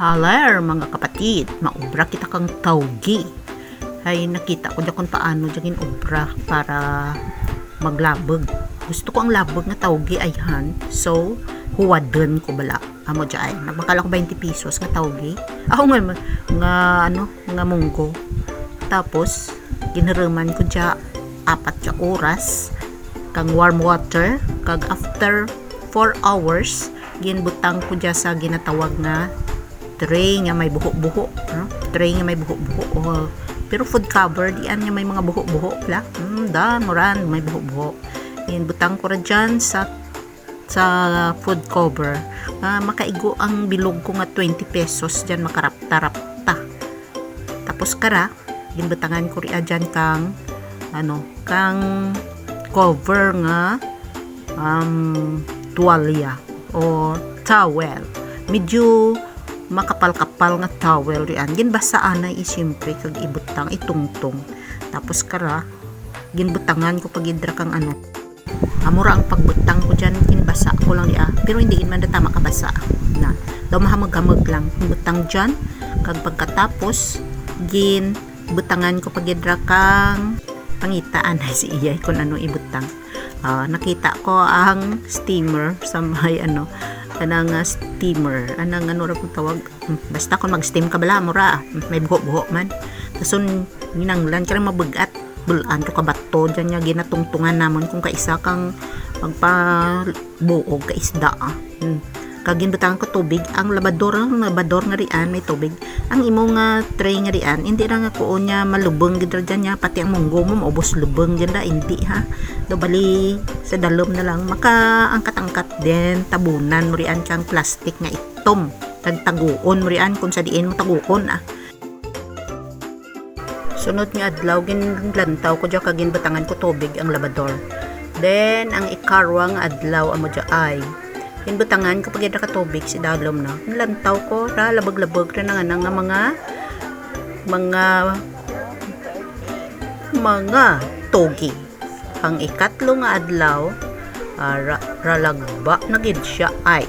Haler mga kapatid, maubra kita kang tawgi. Ay nakita ko dyan kung paano dyan obra para maglabog. Gusto ko ang labog na tawgi ay han. So, huwadan ko bala. Amo dyan. Nagmakala ko 20 pesos nga tawgi. Ako nga, nga ano, nga munggo. Tapos, ginaraman ko dyan apat ka oras kang warm water kag after 4 hours ginbutang ko dyan sa ginatawag na tray nga may buho-buho no? tray nga may buho-buho oh, pero food cover diyan nga may mga buho-buho la mm, dan moran may buho-buho ginbutang ko ra dyan sa sa food cover. Uh, makaigo ang bilog ko nga 20 pesos dyan makarapta-rapta tapos kara ginbutangan ko ri dyan kang ano kang cover nga um, tuwalya o towel. Medyo makapal-kapal nga towel riyan ginbasa anay isyempre kag ibutang itungtong. Tapos kara ginbutangan ko pagidra kang ano. Amura ang pagbutang ko dyan kinbasa ko lang diya pero hindi man data makabasa na. Daw mahamag-hamag lang. Butang dyan kag pagkatapos gin butangan ko pagidra kang pangitaan. Si iyay kung ano ibutang. Uh, nakita ko ang steamer sa may ano kanang uh, steamer. Anang ano ra tawag? Hmm, basta kung mag-steam ka bala mo ra may buho-buho man. Tason ginanglan ka mabugat. Bulan to kabato dyan niya ginatungtungan namon kung kaisa kang magpabuog ka isda ah. hmm kagin butang ko tubig. Ang labador ang labador nga rian may tubig. Ang imo nga tray nga rian hindi ra nga kuon niya malubong gid dyan niya. Pati ang munggo mo maubos lubong gid hindi ha? Do bali sa dalom na lang maka angkat-angkat din tabunan mo rian kang plastic nga itom. Tagtaguon mo rian kung sa diin mo taguon ah. Sunod nga adlaw ginlantaw ko dyan kagin batangan ko tubig ang labador. Then ang ikarwang adlaw amo dyan ay Inbutangan kapag yada ka tubig si dalom na. Lantaw ko ra labag-labag ra nga nga mga mga mga togi. Ang ikatlo nga adlaw uh, ra, ralagba na gid siya ay.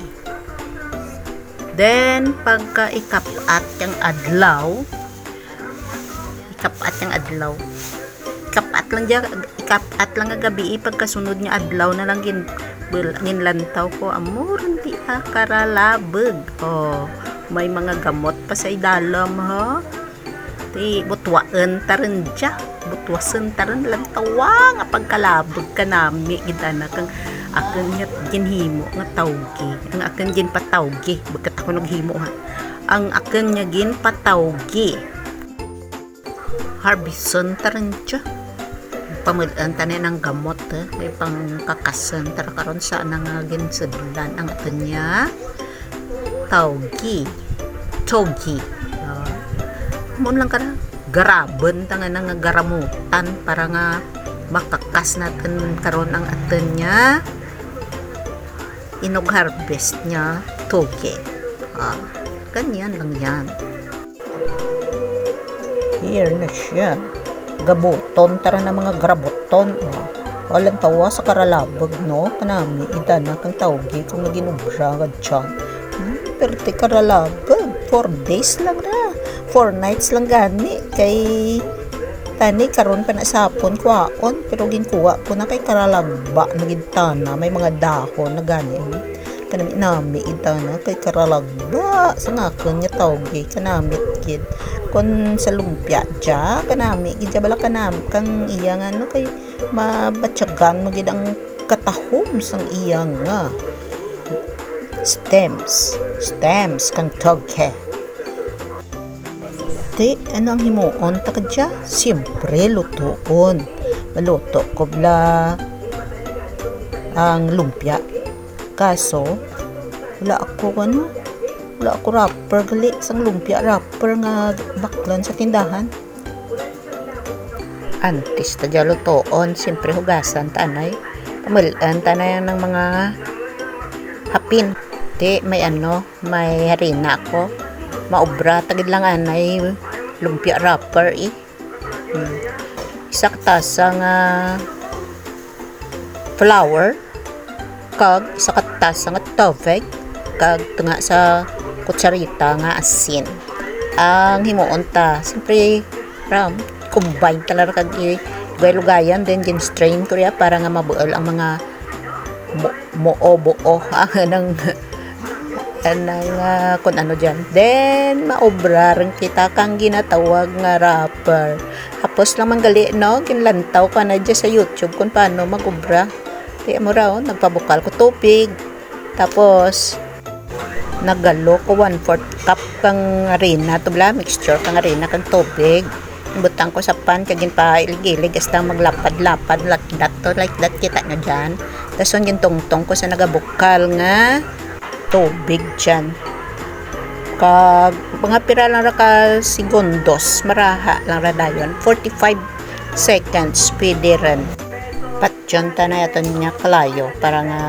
Then pagka ikapat yang adlaw ikapat yang adlaw ikapat lang dya ikapat lang nga gabi pagkasunod niya adlaw na lang gin ginlantaw ko amor hindi ha karalabog oh may mga gamot pa sa idalam ha? Ti butwaan taran dya. Butwasan taran lang tawa nga pagkalabog ka nami gidana kang akin nga ginhimo nga tawgi. Ang akin gin patawgi bagat ako naghimo ha? Ang akin nga gin patawgi harbison taran dya pamulan tanin ng gamot eh. may pang kakasan tara karon sa nang ginsudlan ang ato niya tawgi. Togi uh, mo lang kara. Garaben tanga nga garamutan para nga makakas natin karon ang ato niya. Inog harvest niya togi uh, ganyan lang yan. Here na siya gabuton tara na mga grabuton oh. walang tawa sa karalabag no? Kanami ida na kang tawgi kung naginubra ka dyan hmm, pero ti karalabag. 4 days lang na. 4 nights lang gani. Kay tani karon pa na sapon kuwaon pero ginkuha ko na kay karalagba nagintana may mga dahon na gani kanami nami itana kay karalagba sa ngakon niya tawgi kanamit gid. Kon sa lumpia dya kanami gid bala kanam kang iya nga no kay mabatyagan mo gid ang katahom sang iya nga. Stems. Stems kang togke Te, ano ang himuon? Ta kadya? Siyempre, lutoon. Maluto ko bla ang lumpia kaso wala ako ano wala ako rapper gali sang lumpia rapper nga baklan sa tindahan. Antis ta jalo toon siyempre hugasan tanay pamalan tanay ng mga hapin. Di may ano may harina ako. Maobra tagid lang anay lumpia rapper eh. Hmm. isak tasa nga flour kag sa katas nga tubig kag tunga sa kutsarita nga asin ang himuon ta siyempre ram combine talaga kag lugayan then gin strain ko para nga mabuol ang mga mo buo ang ng anang uh, kung ano dyan. Then, maobra rin kita kang ginatawag nga rapper. Tapos lang manggali, no? Kinlantaw ka na dyan sa YouTube kung paano magobra. Kaya mo raw, nagpabukal ko tubig. Tapos, nagalo ko 1 4 cup kang arena. Tubla, mixture kang arena kang tubig. Butang ko sa pan, kagin pa ilig-ilig, hasta maglapad-lapad, like that to, like that, kita nyo dyan. Tapos, yung tungtong ko sa nagabukal nga, tubig dyan. Kag mga pira lang ra ka segundos, maraha lang ra dayon. 45 seconds pwede rin. Patyon ta na yaton niya kalayo para nga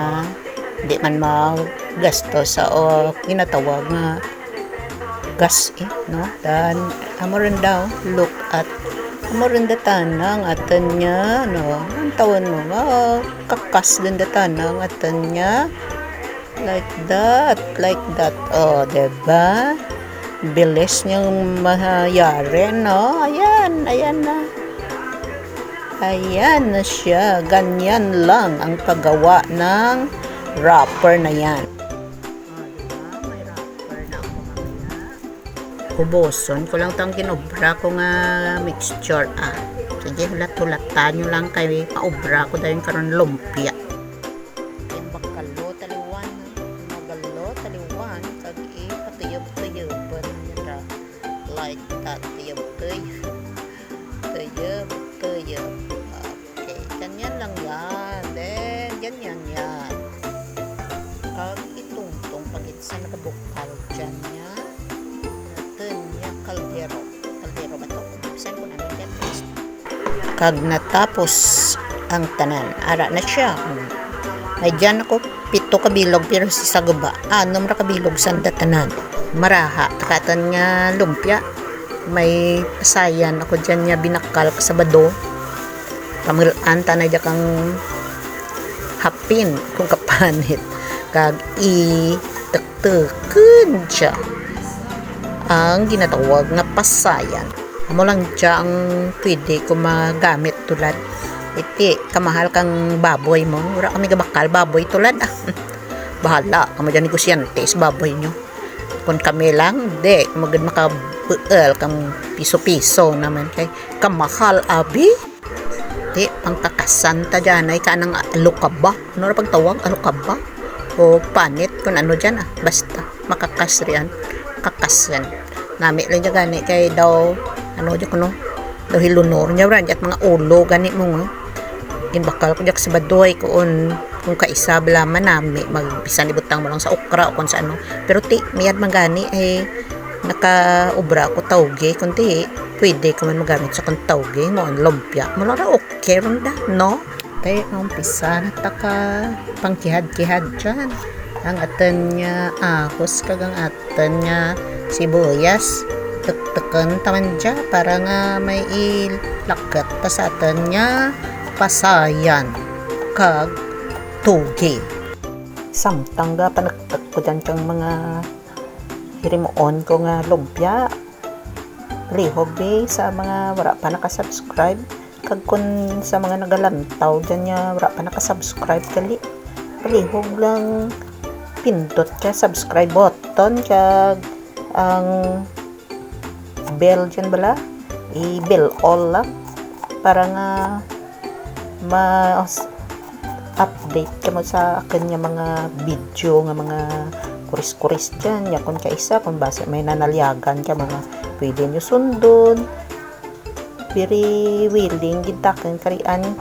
di man magasto sa o ginatawag nga gas eh, no? Dan amo rin daw look at amo rin datan ang atan niya, no? Ang tawon mo, oh, kakas din datan ang atan niya like that, like that. Oh, 'di ba? Bilis niyang mahayari, no? Ayan, ayan na. Ayan na siya. Ganyan lang ang paggawa ng wrapper na yan. Uboson ko lang tang kinobra ko nga mixture ah. Sige, hulat-hulatan nyo lang kay maobra ko dahil karon lumpia. Kag natapos ang tanan. Ara na siya. May dyan ako pito kabilog pero si Saguba. Anom ra kabilog sanda tanan. Maraha. Takatan nga lumpia. May pasayan ako dyan niya binakal sa bado. Pamilaan ta na dyan kang hapin kung kapanit. Kag i tektekin siya ang ginatawag nga pasayan. Amo lang siya ang pwede ko magamit tulad. Iti kamahal kang baboy mo. Wala kami gabakal baboy tulad. Ah bahala. Kamo dyan negosyante sa baboy nyo. Kung kami lang de magad makabuel kang piso-piso naman kay kamahal abi. Di pangkakasan ta dyan. Ay kanang alukaba ano na pagtawag? Alukaba o panit kung ano dyan ah. Basta makakas riyan kakasan nami lang dyan gani kay daw ano dyan kuno daw hilunor niya ran at mga ulo gani mo nga inbakal ko dyan sa badoy kung kung kaisa bala man nami magbisan ibutang mo lang sa okra o kung sa ano pero ti miyad magani ay nakaubra ko tawge kung ti pwede ko man magamit sa kung tawge mo ang lumpia. Mo lang okay ron da no? Tay ang umpisa na taka pangkihad-kihad dyan. Ang atan niya ahos kag ang atan niya sibuyas tek-tekan taman dya para nga may ilakat ta sa atan niya pasayan kag tugi. Samtang ga panagtag ko dyan kang mga hirimuon ko nga lumpia. Lihog be sa mga wala pa nakasubscribe. Kag kun sa mga nagalantaw dyan nga wala pa nakasubscribe kali lihog lang pindot ka subscribe button kag ang bell dyan bala. I-bell all lang para nga ma update ka mo sa akin mga video nga mga kuris-kuris dyan. Ya kung kaisa kung base may nanalyagan ka mga pwede nyo sundon. Very willing gitakan karian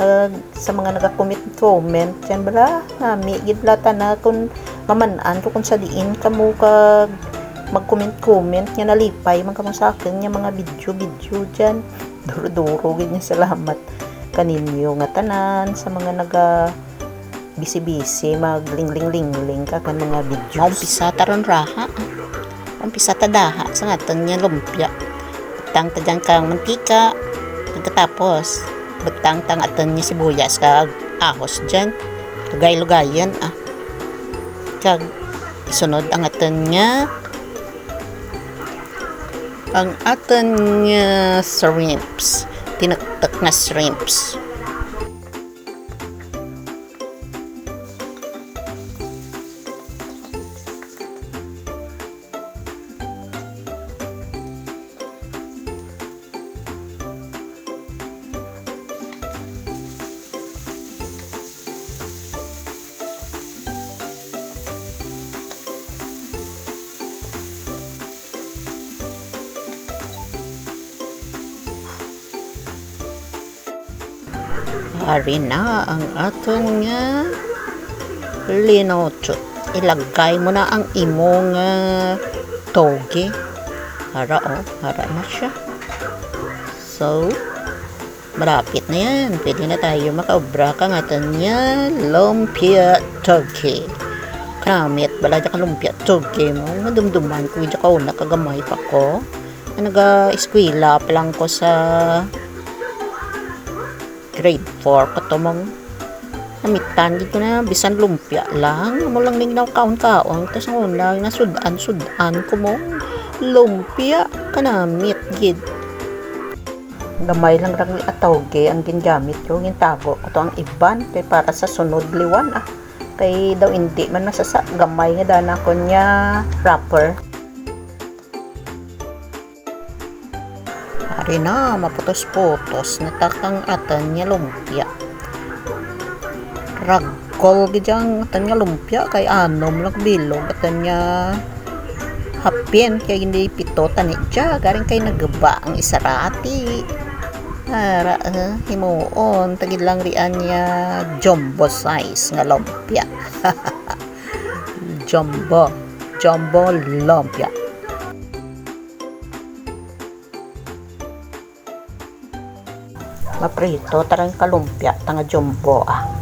uh, sa mga nagakomment comment dyan bala. Nami gidlata na kung mamanaan ko kung sa diin ka mo kag mag-comment-comment nga nalipay man kamo sa akin nga mga video-video dyan. Duro-duro ganyan salamat kaninyo nga tanan sa mga naga bisi-bisi magling-ling-ling-ling ka kan mga videos. Umpisa taron raha. Umpisa ta daha sa ngaton nga lumpia. Butang ta dyan kang mantika. Pagkatapos butang ta ngaton nga sibuyas kag ahos dyan. Lugay-lugayan ah. Kag Sunod ang aton nga ang aton nga shrimps. Tinaktak na shrimps. Ari na ang aton nga linochot. Ilagay mo na ang imong uh, toge. Hara o, hara na siya. So, malapit na yan. Pwede na tayo makaubra ka nga aton nga lumpia toge. Kamit, bala ka lumpia toge mo. Madumduman ko, dyan ka una kagamay pa ko. Naga-eskwela pa lang ko sa grade 4 katumong namitan dito na bisan lumpia lang. Mo lang ning kaon kaon tas ang unang nasudan sudan ko mo lumpia kanamit gid. Gamay lang rang atawge ang gingamit ko gintago ko to ang iban kay para sa sunod liwan ah. Kay daw hindi man masasa gamay nga dana ko niya wrapper Ari na, maputos-putos. Natakang atan niya lumpia. Ragkol gidyang atan niya lumpia. Kay anom lang bilog. Atan niya hapin. Kaya hindi pito tani dya. Garing kay nagaba ang isarati. Para uh, himuon. Tagid lang rian niya jumbo size nga lumpia. jumbo. Jumbo lumpia. Maprito tarang kalumpia tanga jumbo ah